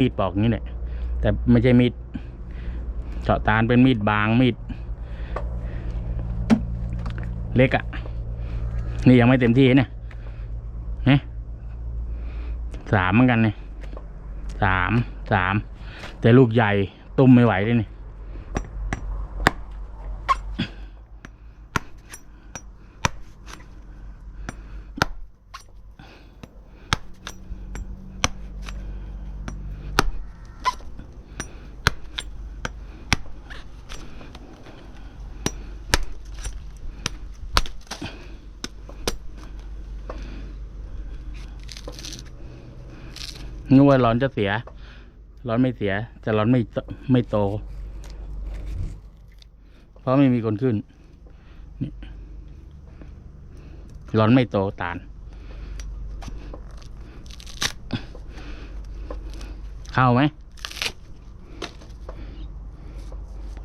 มีดปอกอย่างนี้แหละแต่ไม่ใช่มีดเจาะตาลเป็นมีดบางมีด เล็กอะ่ะ นี่ยังไม่เต็มที่เนี่ยนี่สามเหมือนกันเนี่ยสามสามแต่ลูกใหญ่ตุ้มไม่ไหวเลยนี่ นึกว่าร้อนจะเสีย ร้อนไม่เสียแต่ร้อนไม่ไม่โต เพราะไม่มีคนขึ้นนี่ร้อนไม่โตตาล เข้าไหม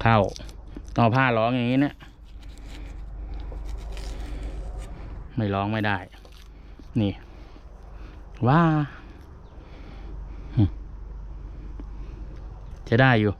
เข้าต่อผ้าร้องอย่างนี้เนี่ยไม่ร้องไม่ได้ นี่ ว้า จะได้อยู่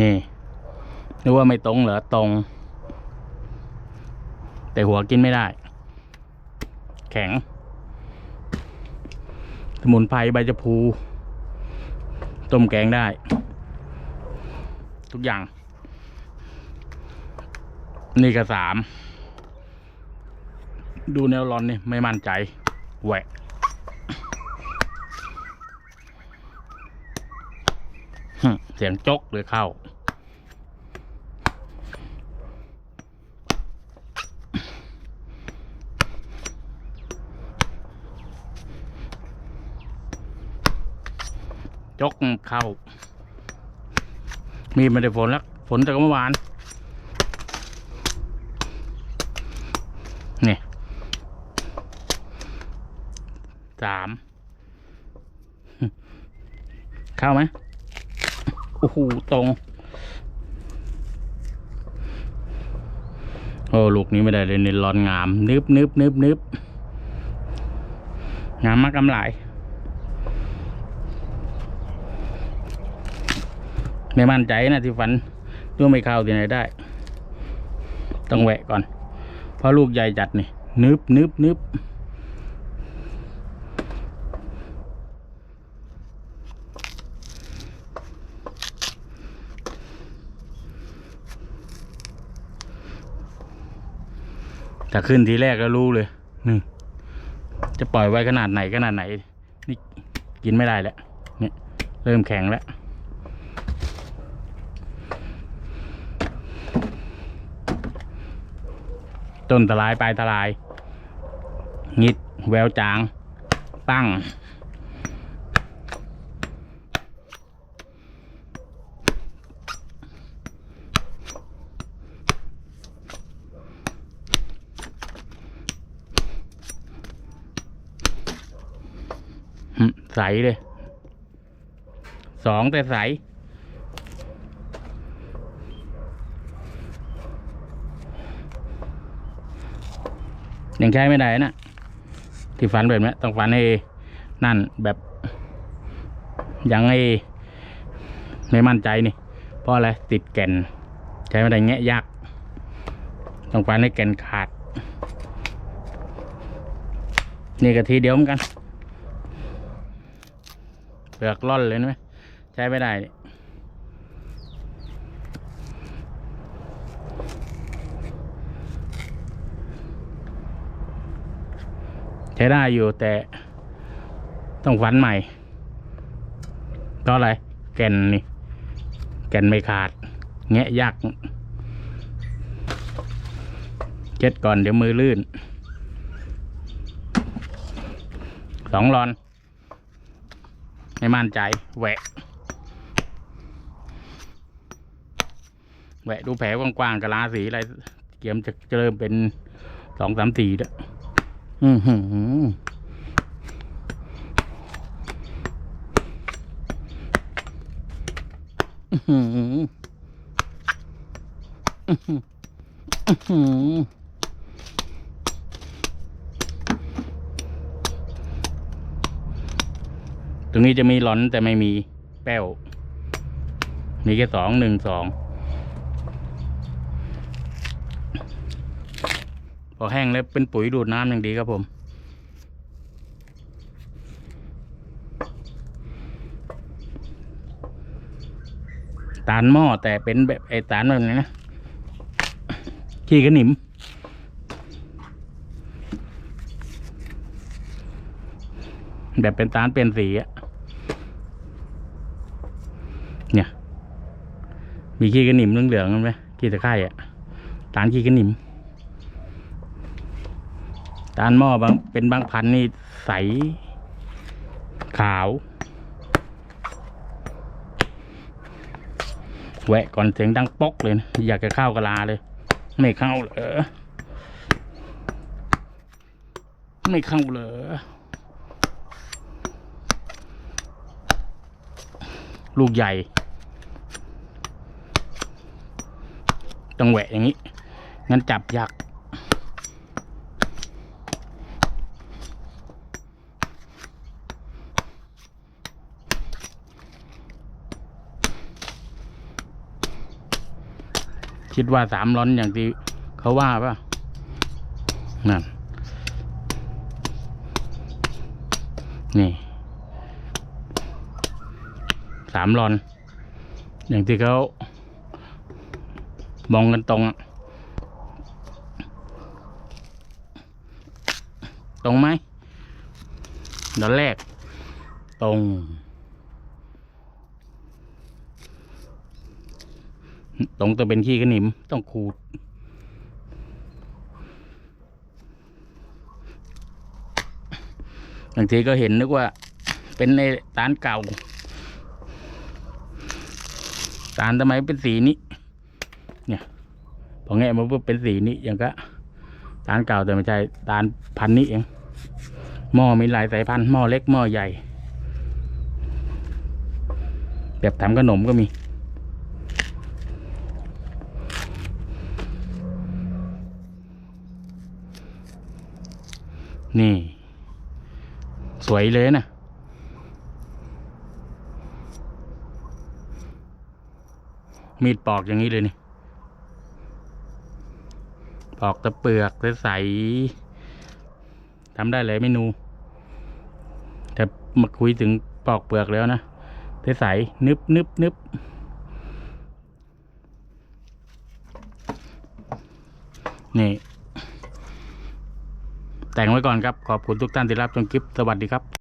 นี่นึกว่าไม่ตรงเหรอตรง แต่หัวกินไม่ได้ แข็ง สมุนไพรใบจะพูต้มแกงได้ ทุกอย่าง นี่ก็สาม ดูแนวรอนนี่ไม่มั่นใจแหวะเสียงจกหรือเข้า กเข้า มีไม่ได้ฝนแล้วฝนจากเมื่อวานนี่สามเข้าไหมโอ้โหตรง โอ้ลูกนี้ไม่ได้เลยในร้อนงาม นึบนึบนึบนึบงามมากกำไหลาย ไม่มั่นใจนะที่ฝันตัวไม่เข้าที่ไหนได้ ต้องแหวะก่อน เพราะลูกใหญ่จัดนี่นึบนึบนึบถ้าขึ้นทีแรกก็รู้เลยนี่จะปล่อยไว้ขนาดไหนขนาดไหน นี่กินไม่ได้แล้วเนี่ยเริ่มแข็งแล้ว ต้นตลายปลายตลายงิดแววจางปั้ง ใสเลย สองแต่ใส ยังใช้ไม่ได้นะที่ฟันแบบนี้ต้องฟันให้นั่นแบบยังไงไม่มั่นใจนี่เพราะอะไรติดแก่น ใช้ไม่ได้แงะยากต้องฟันให้แก่นขาด นี่กะทีเดียวเหมือนกันเปลือกร่อนเลยนะใช้ไม่ได้ ช้ได้อยู่แต่ต้องฟันใหม่เพราะอะไร แก่นนี่ แก่นไม่ขาด แงะยากเช็ดก่อนเดี๋ยวมือลื่น สองรอนไม่มั่นใจ แหวะ แหวะดูแผลกว้างๆกับลาสีอะไร เกียมจะเริ่มเป็นสองสามสี่แล้ว อือหืออือหืออือหืออือหือตรงนี้จะมีหลอนแต่ไม่มีแป้ว มีแค่สองหนึ่งสอง อแห้งแล้วเป็นปุ๋ยดูดน้ำอย่างดีครับผม ตาลหม้อแต่เป็นแบบไอ้ตาลแบบนี้นะขี้กระหนิมแบบเป็นตาลเป็นสีอะเนี่ย มีขี้กระหนิมเหลืองๆกันไหมขี้ตะไคร่อะตาลขี้กระหนิม ตาลหม้อบางเป็นบางพันธุ์นี่ใส ขาว แวะก่อนเสียงดังป๊อกเลยนะอยากจะเข้ากะลาเลย ไม่เข้าเหรอไม่เข้าเหรอลูกใหญ่ ต้องแหวะอย่างนี้ งั้นจับยาก คิดว่าสามร้อนอย่างที่เขาว่าป่ะนั่นนี่สามรอน อย่างที่เขามองกันตรง ตรงไหมดอนแรก ตรง ตรงจะเป็นขี้กระหนิมต้องขูด บางทีก็เห็นนึกว่าเป็นในตานเก่า ตานทำไมเป็นสีนี้ เนี่ยพอแงะมาปุ๊บเป็นสีนี้อย่างก็ตานเก่าแต่ไม่ใช่ตานพันนี้เองหม้อมีหลายสายพันธุ์หม้อเล็กหม้อใหญ่ แบบทำขนมก็มี นี่ สวยเลยนะมีดปอกอย่างนี้เลยนี่ปอกตะเปลือกใสๆทำได้เลยเมนู แต่มาคุยถึงปอกเปลือกแล้วนะใสๆนึบนึบนึบนี่ แต่งไว้ก่อนครับ ขอบคุณทุกท่านที่รับชมคลิป สวัสดีครับ